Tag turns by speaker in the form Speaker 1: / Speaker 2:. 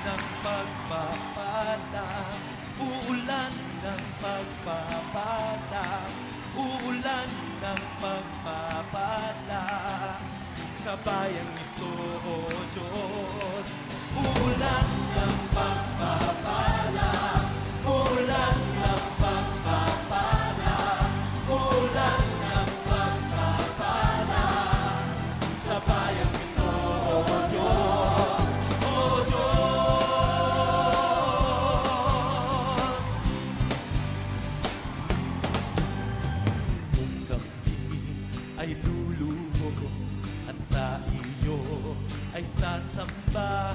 Speaker 1: ng pagpapala Uulan ng pagpapala Uulan ng pagpapala. Sa bayang ito, O ay luluho at sa iyo ay sasamba